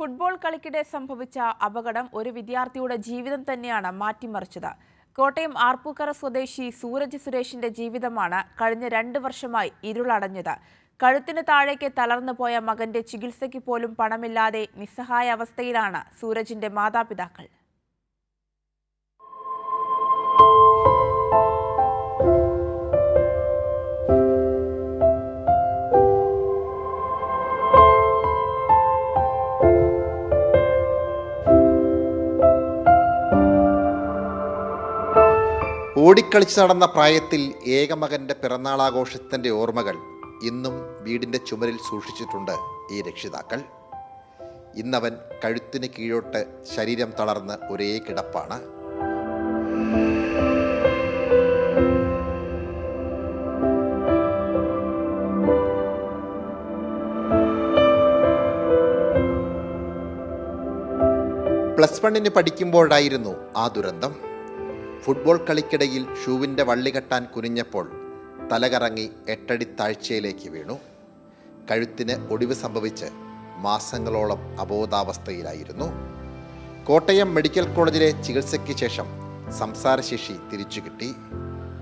Football കളിക്കിടെ സംഭവിച്ച അപകടം ഒരു വിദ്യാർത്ഥിയുടെ ജീവിതം തന്നെയാണ് മാറ്റിമറിച്ചത്. കോട്ടയം ആർപ്പൂക്കര സ്വദേശി സൂരജ് സുരേഷിന്റെ ജീവിതമാണ് കഴിഞ്ഞ രണ്ട് വർഷമായി ഇരുളടഞ്ഞത്. കഴുത്തിന് താഴേക്ക് തളർന്നു പോയ മകന്റെ ചികിത്സയ്ക്ക് പോലും പണമില്ലാതെ നിസ്സഹായ അവസ്ഥയിലാണ് സൂരജിന്റെ മാതാപിതാക്കൾ. ഓടിക്കളിച്ച് നടന്ന പ്രായത്തിൽ ഏകമകന്റെ പിറന്നാളാഘോഷത്തിന്റെ ഓർമ്മകൾ ഇന്നും വീടിന്റെ ചുമരിൽ സൂക്ഷിച്ചിട്ടുണ്ട് ഈ രക്ഷിതാക്കൾ. ഇന്നവൻ കഴുത്തിന് കീഴോട്ട് ശരീരം തളർന്ന് ഒരേ കിടപ്പാണ്. പ്ലസ് വണ്ണിന് പഠിക്കുമ്പോഴായിരുന്നു ആ ദുരന്തം. ഫുട്ബോൾ കളിക്കിടയിൽ ഷൂവിന്റെ വള്ളി കെട്ടാൻ കുനിഞ്ഞപ്പോൾ തലകറങ്ങി എട്ടടി താഴ്ചയിലേക്ക് വീണു. കഴുത്തിന് ഒടിവ് സംഭവിച്ച് മാസങ്ങളോളം അബോധാവസ്ഥയിലായിരുന്നു. കോട്ടയം മെഡിക്കൽ കോളേജിലെ ചികിത്സയ്ക്ക് ശേഷം സംസാരശേഷി തിരിച്ചു കിട്ടി.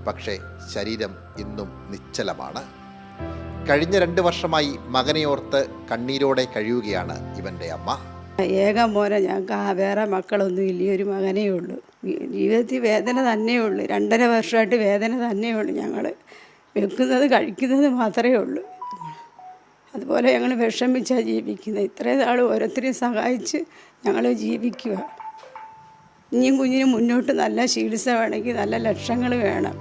പക്ഷേ ശരീരം ഇന്നും നിശ്ചലമാണ്. കഴിഞ്ഞ രണ്ട് വർഷമായി മകനെ ഓർത്ത് കണ്ണീരോടെ കഴിയുകയാണ് ഇവന്റെ അമ്മ. ഏക മോനെ ഞങ്ങൾക്ക് വേറെ മക്കളൊന്നും ഇല്ല ഒരു മകനേ ഉള്ളൂ. ജീവിതത്തിൽ വേദന തന്നെ ഉള്ളൂ. രണ്ടര വർഷമായിട്ട് വേദന തന്നെ ഉള്ളൂ. ഞങ്ങൾ വെക്കുന്നത് കഴിക്കുന്നത് മാത്രമേ ഉള്ളൂ. അതുപോലെ ഞങ്ങൾ വിഷമിച്ചാണ് ജീവിക്കുന്നത്. ഇത്രയും നാൾ ഓരോരുത്തരെയും സഹായിച്ച് ഞങ്ങൾ ജീവിക്കുക ഇനിയും കുഞ്ഞിന് മുന്നോട്ട് നല്ല ചികിത്സ വേണമെങ്കിൽ നല്ല ലക്ഷങ്ങൾ വേണം.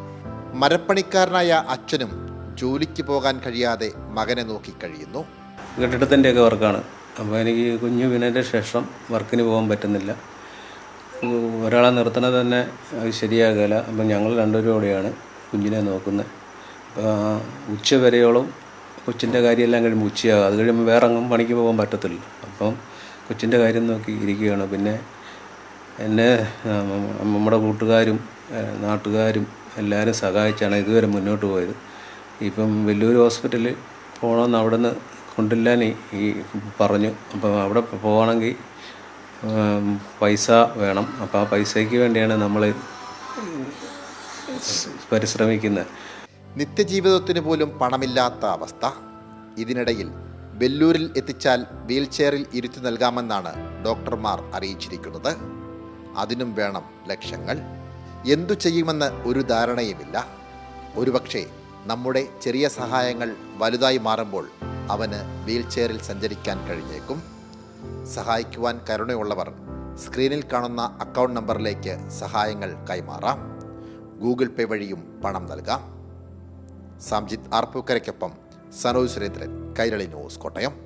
മരപ്പണിക്കാരനായ അച്ഛനും ജോലിക്ക് പോകാൻ കഴിയാതെ മകനെ നോക്കി കഴിയുന്നു. കെട്ടിടത്തിന്റെയൊക്കെ വർക്കാണ്. അപ്പോൾ എനിക്ക് കുഞ്ഞു വീണതിന്റെ ശേഷം വർക്കിന് പോകാൻ പറ്റുന്നില്ല. ഒരാളെ നിർത്തണത് തന്നെ അത് ശരിയാകില്ല അപ്പം ഞങ്ങൾ രണ്ടുപേരും കൂടെയാണ് കുഞ്ഞിനെ നോക്കുന്നത്. ഉച്ച വരെയോളം കൊച്ചിന്റെ കാര്യമെല്ലാം കഴിയുമ്പോൾ ഉച്ചയാകും. അത് കഴിയുമ്പോൾ വേറെ അങ്ങും പണിക്ക് പോകാൻ പറ്റത്തില്ല. അപ്പം കൊച്ചിന്റെ കാര്യം നോക്കി ഇരിക്കുകയാണ്. പിന്നെ എന്നെ നമ്മുടെ കൂട്ടുകാരും നാട്ടുകാരും എല്ലാവരും സഹായിച്ചാണ് ഇതുവരെ മുന്നോട്ട് പോയത്. ഇപ്പം വലിയൊരു ഹോസ്പിറ്റലിൽ പോകണമെന്ന് അവിടെ നിന്ന് കൊണ്ടില്ലാൻ ഈ- പറഞ്ഞു. അപ്പം അവിടെ പോകണമെങ്കിൽ പൈസ വേണം. അപ്പോൾ ആ പൈസയ്ക്ക് വേണ്ടിയാണ് നമ്മൾ പരിശ്രമിക്കുന്നത്. നിത്യജീവിതത്തിന് പോലും പണമില്ലാത്ത അവസ്ഥ. ഇതിനിടയിൽ വെല്ലൂരിൽ എത്തിച്ചാൽ വീൽചെയറിൽ ഇരുത്തി നൽകാമെന്നാണ് ഡോക്ടർമാർ അറിയിച്ചിരിക്കുന്നത്. അതിനും വേണം ലക്ഷങ്ങൾ. എന്തു ചെയ്യുമെന്ന് ഒരു ധാരണയുമില്ല. ഒരുപക്ഷെ നമ്മുടെ ചെറിയ സഹായങ്ങൾ വലുതായി മാറുമ്പോൾ അവന് വീൽചെയറിൽ സഞ്ചരിക്കാൻ കഴിഞ്ഞേക്കും. സഹായിക്കുവാൻ കരുണയുള്ളവർ സ്ക്രീനിൽ കാണുന്ന അക്കൗണ്ട് നമ്പറിലേക്ക് സഹായങ്ങൾ കൈമാറാം. ഗൂഗിൾ പേ വഴിയും പണം നൽകാം. സംജിത് ആർപ്പൂക്കരയ്ക്കൊപ്പം സനോജ് സുരേന്ദ്രൻ കൈരളി ന്യൂസ് കോട്ടയം.